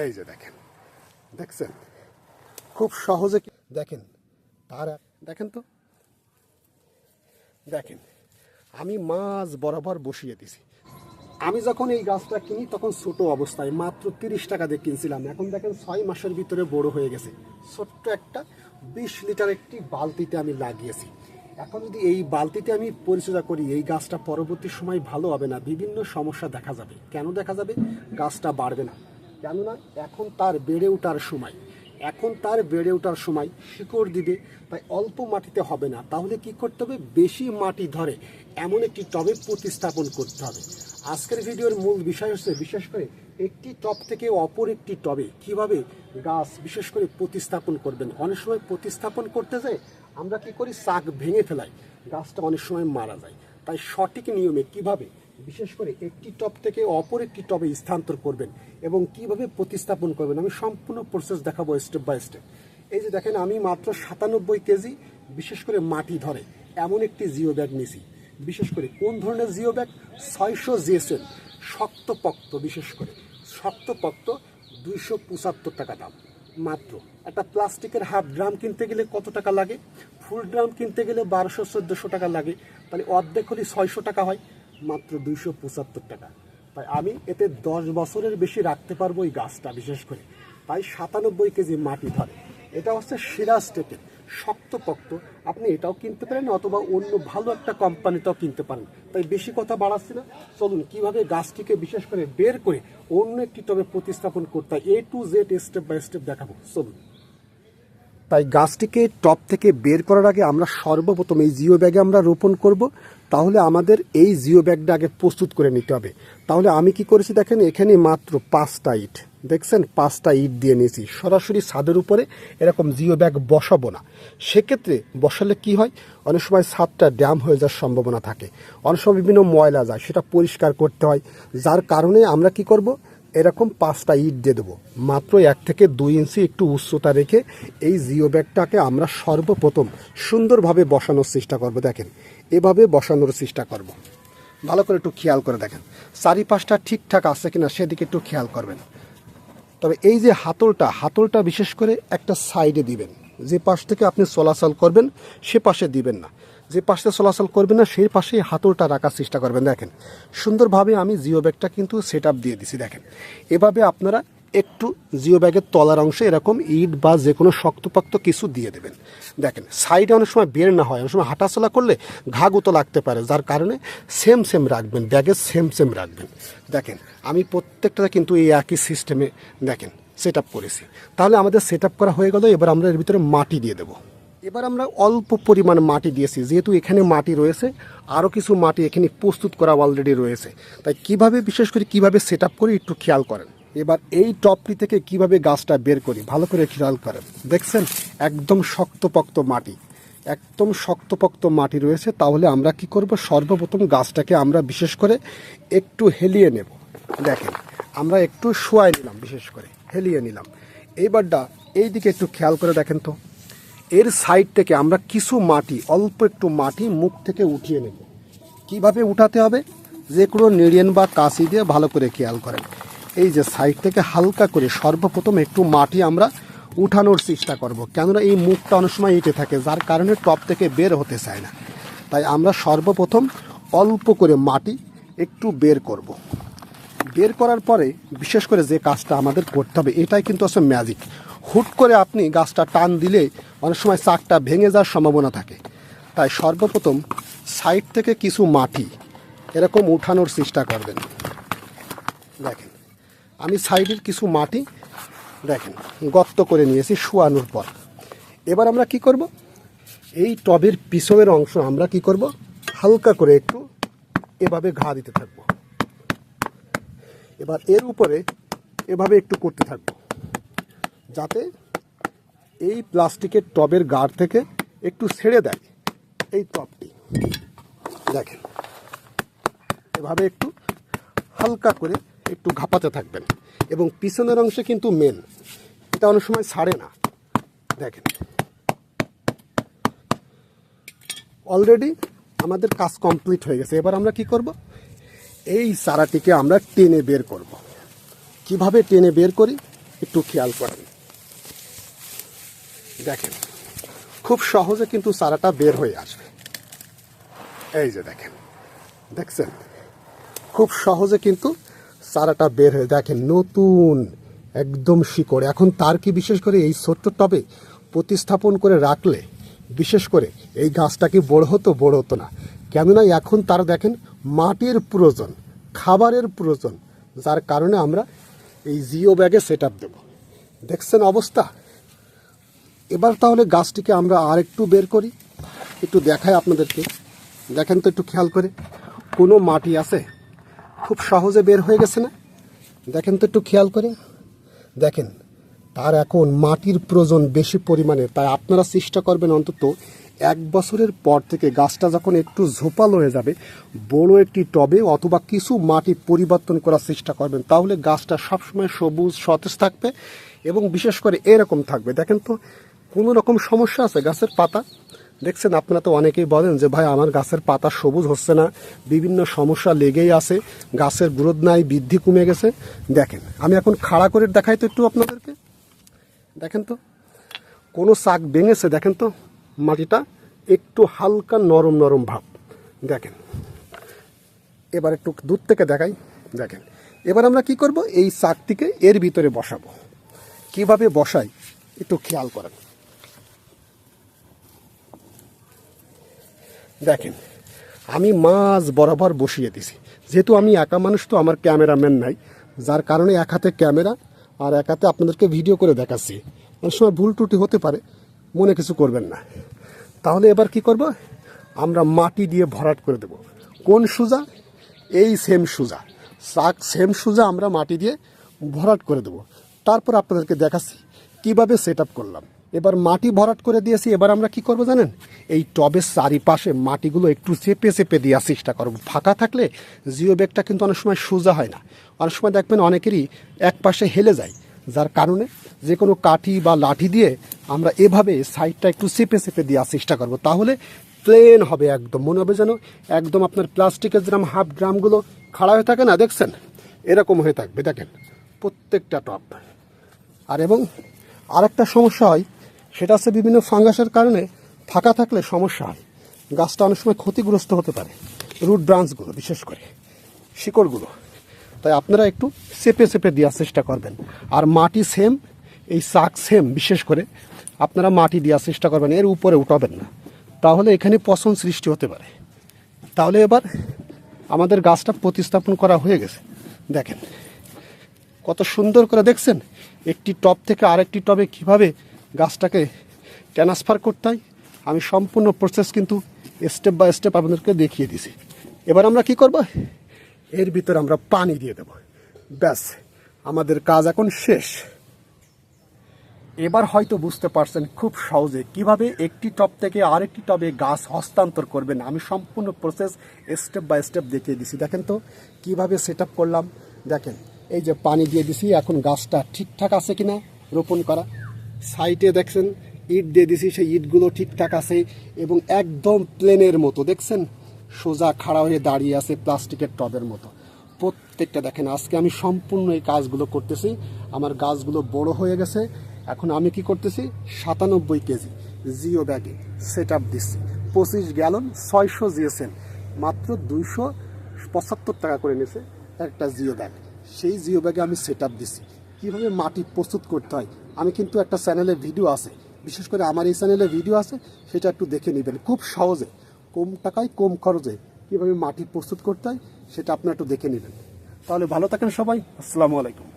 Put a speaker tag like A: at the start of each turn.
A: এই যে দেখেন, দেখছেন? খুব সহজে দেখেন, তার দেখেন তো? দেখেন, আমি মাছ বরাবর বসিয়ে দিছি। আমি যখন এই গাছটা কিনি, তখন ছোট অবস্থায় মাত্র তিরিশ টাকা দিয়ে কিনছিলাম। এখন দেখেন ছয় মাসের ভিতরে বড় হয়ে গেছে। ছোট্ট একটা বিশ লিটার একটি বালতিতে আমি লাগিয়েছি। এখন যদি এই বালতিতে আমি পরিচর্যা করি, এই গাছটা পরবর্তী সময় ভালো হবে না। বিভিন্ন সমস্যা দেখা যাবে। কেন দেখা যাবে? গাছটা বাড়বে না। কেননা এখন তার বেড়ে ওঠার সময়। এখন তার বেড়ে ওঠার সময় শিকড় দিবে, তাই অল্প মাটিতে হবে না। তাহলে কি করতে হবে? বেশি মাটি ধরে এমন একটি টবে প্রতিস্থাপন করতে হবে। আজকের ভিডিওর মূল বিষয় হচ্ছে, বিশেষ করে একটি টব থেকে অপর একটি টবে কীভাবে গাছ বিশেষ করে প্রতিস্থাপন করবেন? অনেক সময় প্রতিস্থাপন করতে যায়, আমরা কি করি? শাক ভেঙে ফেলাই। গাছটা অনেক সময় মারা যায়। তাই সঠিক নিয়মে কীভাবে বিশেষ করে একটি টপ থেকে অপর একটি টবে স্থানান্তর করবেন এবং কীভাবে প্রতিস্থাপন করবেন, আমি সম্পূর্ণ প্রসেস দেখাবো স্টেপ বাই স্টেপ এই যে দেখেন, আমি মাত্র সাতানব্বই কেজি বিশেষ করে মাটি ধরে, এমন একটি জিও ব্যাগ নিয়েছি। বিশেষ করে কোন ধরনের জিও ব্যাগ? ছয়শো জিএসএল, শক্তপক্ত বিশেষ করে। শক্তপক্ত দুইশো পঁচাত্তর টাকা দাম। মাত্র একটা প্লাস্টিকের হাফ ড্রাম কিনতে গেলে কত টাকা লাগে? ফুল ড্রাম কিনতে গেলে বারোশো চোদ্দোশো টাকা লাগে। তাহলে অর্ধেক হলে ছয়শো টাকা হয়। মাত্র দুইশো পঁচাত্তর টাকা। তাই আমি এতে দশ বছরের বেশি রাখতে পারব এই গাছটা, বিশেষ করে। তাই সাতানব্বই কেজি মাটি ধরে। এটা হচ্ছে সিরাজ টেকের শক্তপোক্ত। আপনি এটাও কিনতে পারেন অথবা অন্য ভালো একটা কোম্পানিটাও কিনতে পারেন। তাই বেশি কথা বাড়াচ্ছি না। চলুন, কীভাবে গাছটিকে বিশেষ করে বের করে অন্য একটি টবে প্রতিস্থাপন করতে A to Z step by step দেখাবো। চলুন। তাই গাছটিকে টপ থেকে বের করার আগে আমরা সর্বপ্রথম এই জিও ব্যাগে আমরা রোপণ করব। তাহলে আমাদের এই জিও ব্যাগটা আগে প্রস্তুত করে নিতে হবে। তাহলে আমি কি করেছি দেখেন, এখানে মাত্র পাঁচটা ইট, দেখছেন? পাঁচটা ইট দিয়ে নিয়েছি। সরাসরি ছাদের উপরে এরকম জিও ব্যাগ বসাবো না। সেক্ষেত্রে বসালে কি হয়? অনেক সময় ছাদটা ড্যাম হয়ে যাওয়ার সম্ভাবনা থাকে। অনেক সময় বিভিন্ন ময়লা যায়, সেটা পরিষ্কার করতে হয়। যার কারণে আমরা কি করব? এরকম পাঁচটা ইট দিয়ে দেবো। মাত্র এক থেকে দুই ইঞ্চি একটু উচ্চতা রেখে এই জিও ব্যাগটাকে আমরা সর্বপ্রথম সুন্দরভাবে বসানোর চেষ্টা করব, দেখেন। এভাবে বসানোর চেষ্টা করব। ভালো করে একটু খেয়াল করে দেখেন। চারিপাশটা ঠিকঠাক আছে কিনা সেদিকে একটু খেয়াল করবেন। তবে এই যে হাতলটা হাতলটা বিশেষ করে একটা সাইডে দিবেন। যে পাশ থেকে আপনি চলাচল করবেন, সে পাশে দিবেন না। যে পাশে চলাচল করবেন না, সেই পাশেই হাতলটা রাখার চেষ্টা করবেন। দেখেন, সুন্দরভাবে আমি জিও ব্যাগটা কিন্তু সেট দিয়ে দিছি, দেখেন। এভাবে আপনারা একটু জিও ব্যাগের তলার অংশে এরকম ইট বা যে কোনো শক্তপাক্ত কিছু দিয়ে দেবেন। দেখেন সাইডে অনেক সময় বের না হয়, অনেক সময় হাঁটাচলা করলে ঘা গুতো লাগতে পারে, যার কারণে সেম সেম রাখবেন ব্যাগের সেম সেম রাখবেন। দেখেন, আমি প্রত্যেকটা কিন্তু এই একই সিস্টেমে দেখেন সেট করেছি। তাহলে আমাদের সেট করা হয়ে গেল, এবার আমরা এর ভিতরে মাটি দিয়ে দেবো। এবার আমরা অল্প পরিমাণ মাটি দিয়েছি, যেহেতু এখানে মাটি রয়েছে আরও কিছু মাটি এখানে প্রস্তুত করা অলরেডি রয়েছে। তাই কীভাবে, বিশেষ করে কীভাবে সেট আপ করি একটু খেয়াল করেন। এবার এই টপটি থেকে কীভাবে গাছটা বের করি, ভালো করে খেয়াল করেন। দেখছেন? একদম শক্তপোক্ত মাটি। একদম শক্তপোক্ত মাটি রয়েছে, তাহলে আমরা কি করব? সর্বপ্রথম গাছটাকে আমরা বিশেষ করে একটু হেলিয়ে নেব। দেখেন, আমরা একটু শোয়াই নিলাম বিশেষ করে। হেলিয়ে নিলাম। এইবারটা এই দিকে একটু খেয়াল করে দেখেন তো। এর সাইড থেকে আমরা কিছু মাটি, অল্প একটু মাটি মুখ থেকে উঠিয়ে নেব। কীভাবে উঠাতে হবে? যে কোনো নিড়িয়েন বা কাশি দিয়ে ভালো করে খেয়াল করেন। এই যে সাইড থেকে হালকা করে সর্বপ্রথম একটু মাটি আমরা উঠানোর চেষ্টা করব। কেননা এই মুখটা অনেক সময় ইটে থাকে, যার কারণে টপ থেকে বের হতে চায় না। তাই আমরা সর্বপ্রথম অল্প করে মাটি একটু বের করব। বের করার পরে বিশেষ করে যে কাজটা আমাদের করতে হবে, এটাই কিন্তু আসলে ম্যাজিক হুট করে আপনি গাছটা টান দিলে অনেক সময় চাকটা ভেঙে যাওয়ার সম্ভাবনা থাকে। তাই সর্বপ্রথম সাইড থেকে কিছু মাটি এরকম উঠানোর চেষ্টা করবেন। দেখেন, আমি সাইডের কিছু মাটি দেখেন, গর্ত করে নিয়েছি শোয়ানোর পর। এবার আমরা কি করব? এই টবের পিছনের অংশ আমরা কি করব? হালকা করে একটু এভাবে ঘা দিতে থাকব। এবার এর উপরে এভাবে একটু করতে থাকব। যাতে এই প্লাস্টিকের টবের গাড় থেকে একটু ছেড়ে দেয় এই টবটি। দেখেন, এভাবে একটু হালকা করে একটু ঘাপাতে থাকবেন। এবং পিছনের অংশে কিন্তু মেন এটা অনেক সময় ছাড়ে না। দেখেন অলরেডি আমাদের কাজ কমপ্লিট হয়ে গেছে। এবার আমরা কি করব? এই চারাটিকে আমরা টেনে বের করব। কীভাবে টেনে বের করি? একটু খেয়াল করেন। দেখেন, খুব সহজে কিন্তু চারাটা বের হয়ে আসবে। এই যে দেখেন, দেখছেন? খুব সহজে কিন্তু চারাটা বের হয়ে, দেখেন, নতুন, একদম শিকড়। এখন তার কি বিশেষ করে এই ছোট্ট টবে প্রতিস্থাপন করে রাখলে, বিশেষ করে এই গাছটা কি বড় হতো? বড় হতো না। কেননা এখন তার, দেখেন মাটির প্রয়োজন, খাবারের প্রয়োজন, যার কারণে আমরা এই জিও ব্যাগে সেট আপ দেবো। দেখছেন অবস্থা? এবার তাহলে গাছটিকে আমরা আর একটু বের করি। একটু দেখাই আপনাদেরকে। দেখেন তো একটু খেয়াল করে। কোনো মাটি আছে? খুব সহজে বের হয়ে গেছে না? দেখেন তো একটু খেয়াল করে। দেখেন, তার এখন মাটির প্রয়োজন বেশি পরিমাণে। তাই আপনারা চেষ্টা করবেন অন্তত এক বছরের পর থেকে গাছটা যখন একটু ঝোপালো হয়ে যাবে, বড় একটি টবে অথবা কিছু মাটি পরিবর্তন করার চেষ্টা করবেন, তাহলে গাছটা সবসময় সবুজ, সতেজ থাকবে এবং বিশেষ করে এরকম থাকবে। দেখেন তো, কোনো রকম সমস্যা আছে গাছের পাতা? দেখছেন, আপনারা তো অনেকেই বলেন যে, ভাই, আমার গাছের পাতা সবুজ হচ্ছে না, বিভিন্ন সমস্যা লেগেই আছে, গাছের গ্রোথ নাই, বৃদ্ধি কমে গেছে। দেখেন, আমি এখন খাড়া করে দেখাই তো একটু আপনাদেরকে। দেখেন তো, কোনো শাক ভেঙেছে, দেখেন তো। মাটিটা একটু হালকা নরম নরম ভাব। দেখেন। এবার একটু দূর থেকে দেখাই। দেখেন। এবার আমরা কি করব? এই শাকটিকে এর ভিতরে বসাবো। কীভাবে বসাই? একটু খেয়াল করেন। দেখেন, আমি মাছ বরাবর বসিয়ে দিছি। যেহেতু আমি একা মানুষ, তো আমার ক্যামেরাম্যান নাই। যার কারণে এক হাতে ক্যামেরা আর এক হাতে আপনাদেরকে ভিডিও করে দেখাচ্ছি। অনেক সময় ভুল ত্রুটি হতে পারে। মনে কিছু করবেন না। তাহলে এবার কি করব? আমরা মাটি দিয়ে ভরাট করে দেব। কোন সুজা? এই সেম সুজা। শাক সেম সুজা আমরা মাটি দিয়ে ভরাট করে দেব। তারপর আপনাদেরকে দেখাচ্ছি কীভাবে সেট করলাম। এবার মাটি ভরাট করে দিয়েছি, এবার আমরা কি করব জানেন? এই টবের চারিপাশে মাটিগুলো একটু চেপে চেপে দেওয়ার চেষ্টা করব। ফাঁকা থাকলে জিও ব্যাগটা কিন্তু অনেক সময় সোজা হয় না। অনেক সময় দেখবেন অনেকেরই এক পাশে হেলে যায়। যার কারণে যে কোনো কাঠি বা লাঠি দিয়ে আমরা এভাবে সাইডটা একটু চেপে চেপে দেওয়ার চেষ্টা করব। তাহলে প্লেন হবে একদম। মনে হবে যেন একদম আপনার প্লাস্টিকের যেরকম হাফ ড্রামগুলো খাড়া হয়ে থাকে না, দেখছেন? এরকম হয়ে থাকবে, দেখেন? প্রত্যেকটা টপ আর এবং আরেকটা সমস্যা হয়, সেটা হচ্ছে বিভিন্ন ফাঙ্গাসের কারণে ফাঁকা থাকলে সমস্যা হয়। গাছটা অনেক সময় ক্ষতিগ্রস্ত হতে পারে, রুট ব্রাঞ্চগুলো বিশেষ করে, শিকড়গুলো। তাই আপনারা একটু চেপে চেপে দেওয়ার চেষ্টা করবেন। আর মাটি সেম এই শাক সেম বিশেষ করে আপনারা মাটি দেওয়ার চেষ্টা করবেন, এর উপরে উঠাবেন না। তাহলে এখানে পছন্দ সৃষ্টি হতে পারে। তাহলে এবার আমাদের গাছটা প্রতিস্থাপন করা হয়ে গেছে। দেখেন, কত সুন্দর করে দেখছেন? একটি টব থেকে আরেকটি টবে কীভাবে গাছটাকে ট্রান্সফার করতে হয়? আমি সম্পূর্ণ প্রসেস কিন্তু স্টেপ বাই স্টেপ আপনাদেরকে দেখিয়ে দিছি এবার আমরা কি করব? এর ভিতরে আমরা পানি দিয়ে দেব। ব্যাস, আমাদের কাজ এখন শেষ। এবার হয়তো বুঝতে পারছেন খুব সহজে কীভাবে একটি টব থেকে আরেকটি টবে গাছ হস্তান্তর করবেন। আমি সম্পূর্ণ প্রসেস স্টেপ বাই স্টেপ দেখিয়ে দিছি। দেখেন তো কীভাবে সেট করলাম। দেখেন, এই যে পানি দিয়ে দিছি, এখন গাছটা ঠিকঠাক আছে কিনা রোপণ করা। সাইটে দেখছেন, ইট দিয়ে দিছি, সেই ইটগুলো ঠিকঠাক আছে এবং একদম প্লেনের মতো। দেখছেন? সোজা খাড়া হয়ে দাঁড়িয়ে আছে প্লাস্টিকের টবের মতো। প্রত্যেকটা দেখেন, আজকে আমি সম্পূর্ণ এই কাজগুলো করতেছি। আমার গাছগুলো বড় হয়ে গেছে। এখন আমি কি করতেছি? সাতানব্বই কেজি জিও ব্যাগে সেট আপ দিচ্ছি। পঁচিশ গ্যালন ছয়শো জিএসএম মাত্র দুইশো পঁচাত্তর টাকা করে নিয়েছে একটা জিও ব্যাগ। সেই জিও ব্যাগে আমি সেট আপ দিচ্ছি। কীভাবে মাটি প্রস্তুত করতে হয়? আমি কিন্তু একটা চ্যানেলে ভিডিও আছে। বিশেষ করে আমার এই চ্যানেলে ভিডিও আছে, সেটা একটু দেখে নেবেন। খুব সহজে। কম টাকায় কম খরচে কীভাবে মাটি প্রস্তুত করতে হয়, সেটা আপনারা একটু দেখে নেবেন। তাহলে ভালো থাকেন সবাই, আসসালামু আলাইকুম।